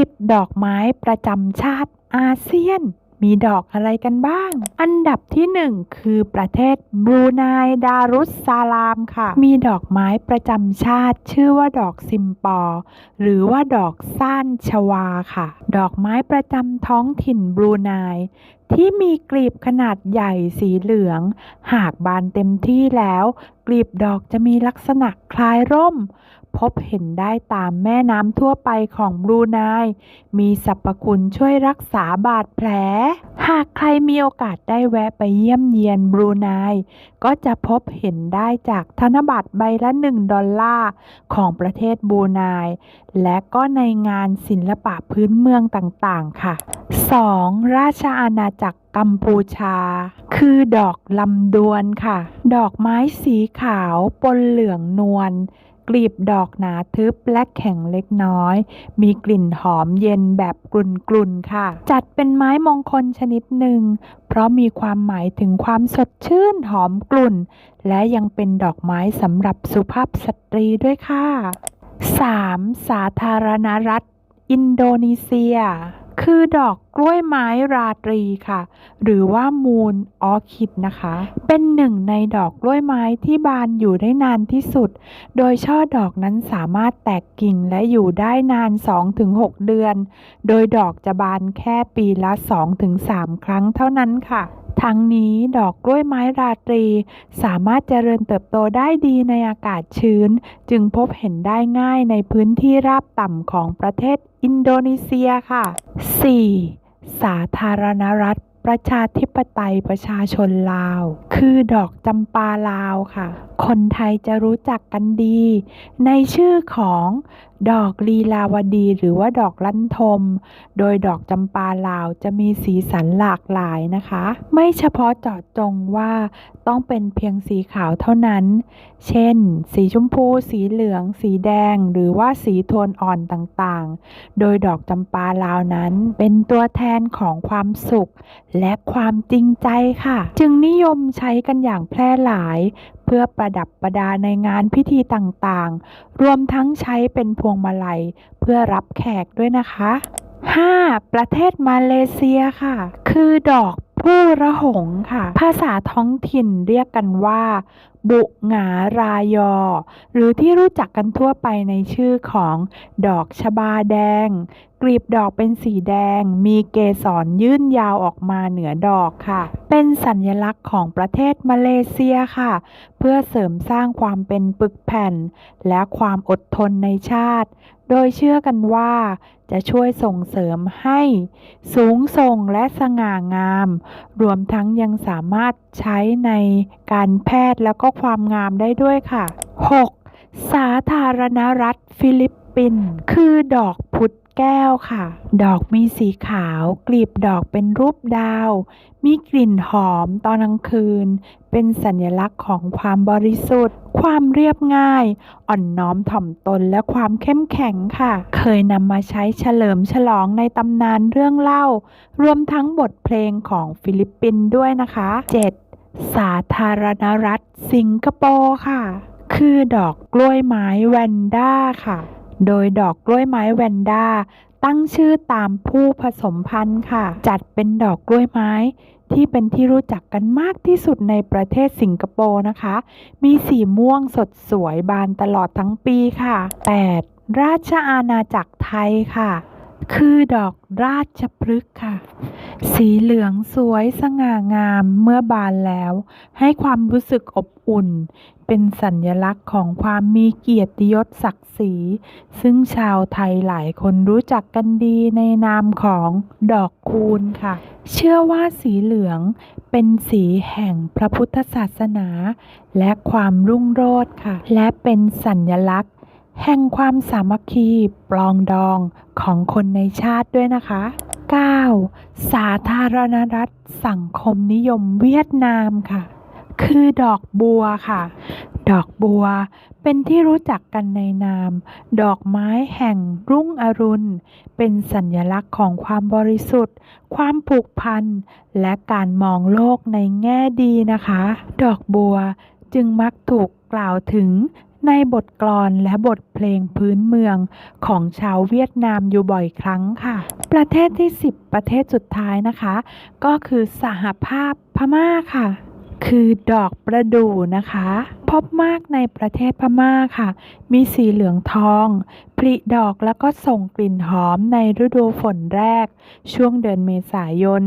10ดอกไม้ประจำชาติอาเซียน มีดอกอะไรกันบ้าง อันดับที่1คือประเทศบรูไนดารุสซาลามค่ะ มีดอกไม้ประจำชาติ ชื่อว่าดอกซิมปอ หรือว่าดอกซ่านชวาค่ะ ดอกไม้ประจำท้องถิ่นบรูไนที่มีกลีบขนาดใหญ่สีเหลือง หากบานเต็มที่แล้ว กลีบดอกจะมีลักษณะคล้ายร่ม พบเห็นได้ตามแม่น้ำทั่วไปของบรูไน มีสรรพคุณช่วยรักษาบาดแผล หากใครมีโอกาสได้แวะไปเยี่ยมเยียนบรูไน ก็จะพบเห็นได้จากธนบัตรใบละ 1 ดอลลาร์ของประเทศบรูไน และก็ในงานศิลปะพื้นเมืองต่างๆ ค่ะ 2. ราชอาณาจักรกัมพูชา คือดอกลำดวนค่ะ ดอกไม้สีขาวปนเหลืองนวล กลีบดอกหนาทึบและแข็งเล็กน้อย มีกลิ่นหอมเย็นแบบกลุ่นๆค่ะ จัดเป็นไม้มงคลชนิดหนึ่ง เพราะมีความหมายถึงความสดชื่นหอมกลุ่น และยังเป็นดอกไม้สำหรับสุภาพสตรีด้วยค่ะ 3. สาธารณรัฐ อินโดนีเซีย คือดอกกล้วยไม้ราตรีค่ะ หรือว่ามูนออคิดนะคะ เป็นหนึ่งในดอกกล้วยไม้ที่บานอยู่ได้นานที่สุด โดยช่อดอกนั้นสามารถแตกกิ่งและอยู่ได้นาน 2-6 เดือน โดยดอกจะบานแค่ปีละ 2-3 ครั้งเท่านั้นค่ะ ทั้งนี้ดอกกล้วยไม้ราตรี สามารถเจริญเติบโตได้ดีในอากาศชื้น จึงพบเห็นได้ง่ายในพื้นที่ราบต่ำของประเทศอินโดนีเซียค่ะ 4. สาธารณรัฐ ประชาธิปไตยประชาชนลาว คือดอกจำปาลาวค่ะ คนไทยจะรู้จักกันดี ในชื่อของดอกลีลาวดีหรือว่าดอกลั่นทม โดยดอกจำปาลาวจะมีสีสันหลากหลายนะคะ ไม่เฉพาะเจาะจงว่าต้องเป็นเพียงสีขาวเท่านั้น เช่น สีชมพู สีเหลือง สีแดง หรือว่าสีโทนอ่อนต่างๆ โดยดอกจำปาลาวนั้นเป็นตัวแทนของความสุขและความจริงใจค่ะ จึงนิยมใช้กันอย่างแพร่หลาย เพื่อประดับประดาในงานพิธีต่างๆ รวมทั้งใช้เป็นพวงมาลัย เพื่อรับแขกด้วยนะคะ 5. ประเทศมาเลเซียค่ะ คือดอกผู้ระหงค่ะ ภาษาท้องถิ่นเรียกกันว่า บุหงารายอ หรือที่รู้จักกันทั่วไปในชื่อของดอกชบาแดง กลีบดอกเป็นสีแดง มีเกสรยื่นยาวออกมาเหนือดอกค่ะ เป็นสัญลักษณ์ของประเทศมาเลเซียค่ะ เพื่อเสริมสร้างความเป็นปึกแผ่น และความอดทนในชาติ โดยเชื่อกันว่า จะช่วยส่งเสริมให้ สูงส่งและสง่างาม รวมทั้งยังสามารถใช้ในการแพทย์แล้วก็ความงามได้ด้วยค่ะ 6. สาธารณรัฐฟิลิปปินส์คือดอก แก้วค่ะ ดอกมีสีขาวกลีบดอกเป็นรูปดาว มีกลิ่นหอมตอนกลางคืน เป็นสัญลักษณ์ของความบริสุทธิ์ ความเรียบง่าย อ่อนน้อมถ่อมตนและความเข้มแข็งค่ะ เคยนำมาใช้เฉลิมฉลองในตำนานเรื่องเล่า รวมทั้งบทเพลงของฟิลิปปินส์ด้วยนะคะ 7. สาธารณรัฐ สิงคโปร์ค่ะ คือดอกกล้วยไม้แวนด้าค่ะ โดยดอกกล้วยไม้แวนด้าตั้งชื่อตามผู้ผสมพันธุ์ค่ะ จัดเป็นดอกกล้วยไม้ ที่เป็นที่รู้จักกันมากที่สุดในประเทศสิงคโปร์นะคะ มีสีม่วงสดสวยบานตลอดทั้งปีค่ะ 8. ราชอาณาจักรไทยค่ะ คือดอกราชพฤกษ์ค่ะ สีเหลืองสวยสง่างามเมื่อบานแล้ว ให้ความรู้สึกอบอุ่น เป็นสัญลักษณ์ของความมีเกียรติยศศักดิ์ศรี ซึ่งชาวไทยหลายคนรู้จักกันดีในนามของดอกคูณค่ะ เชื่อว่าสีเหลืองเป็นสีแห่งพระพุทธศาสนา และความรุ่งโรจน์ค่ะ และเป็นสัญลักษณ์ แห่งความสามัคคีปลองดองของคนในชาติด้วยนะคะ 9. สาธารณรัฐสังคมนิยมเวียดนามค่ะ คือดอกบัวค่ะ ดอกบัวเป็นที่รู้จักกันในนาม ดอกไม้แห่งรุ่งอรุณ เป็นสัญลักษณ์ของความบริสุทธิ์ ความผูกพัน และการมองโลกในแง่ดีนะคะ ดอกบัวจึงมักถูกกล่าวถึง ในบทกลอนและบทเพลงพื้นเมืองของชาวเวียดนามอยู่บ่อยครั้งค่ะ ประเทศที่ 10 ประเทศสุดท้ายนะคะ ก็คือสหภาพพม่าค่ะ คือดอกประดู่นะคะพบมากในประเทศพม่าค่ะ มีสีเหลืองทอง ผลิดอกแล้วก็ส่งกลิ่นหอมในฤดูฝนแรก ช่วงเดือนเมษายน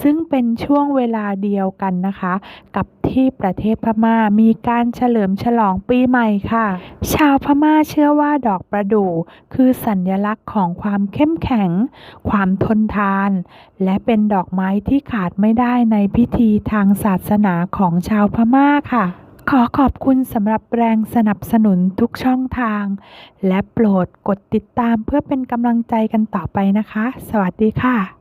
ซึ่งเป็นช่วงเวลาเดียวกันนะคะ กับที่ประเทศพม่ามีการเฉลิมฉลองปีใหม่ค่ะ ชาวพม่าเชื่อว่าดอกประดู่คือสัญลักษณ์ของความเข้มแข็ง ความทนทาน และเป็นดอกไม้ที่ขาดไม่ได้ในพิธีทางศาสนาของชาวพม่าค่ะ ขอขอบคุณสำหรับแรงสนับสนุนทุกช่องทาง และโปรดกดติดตามเพื่อเป็นกำลังใจกันต่อไปนะคะ สวัสดีค่ะ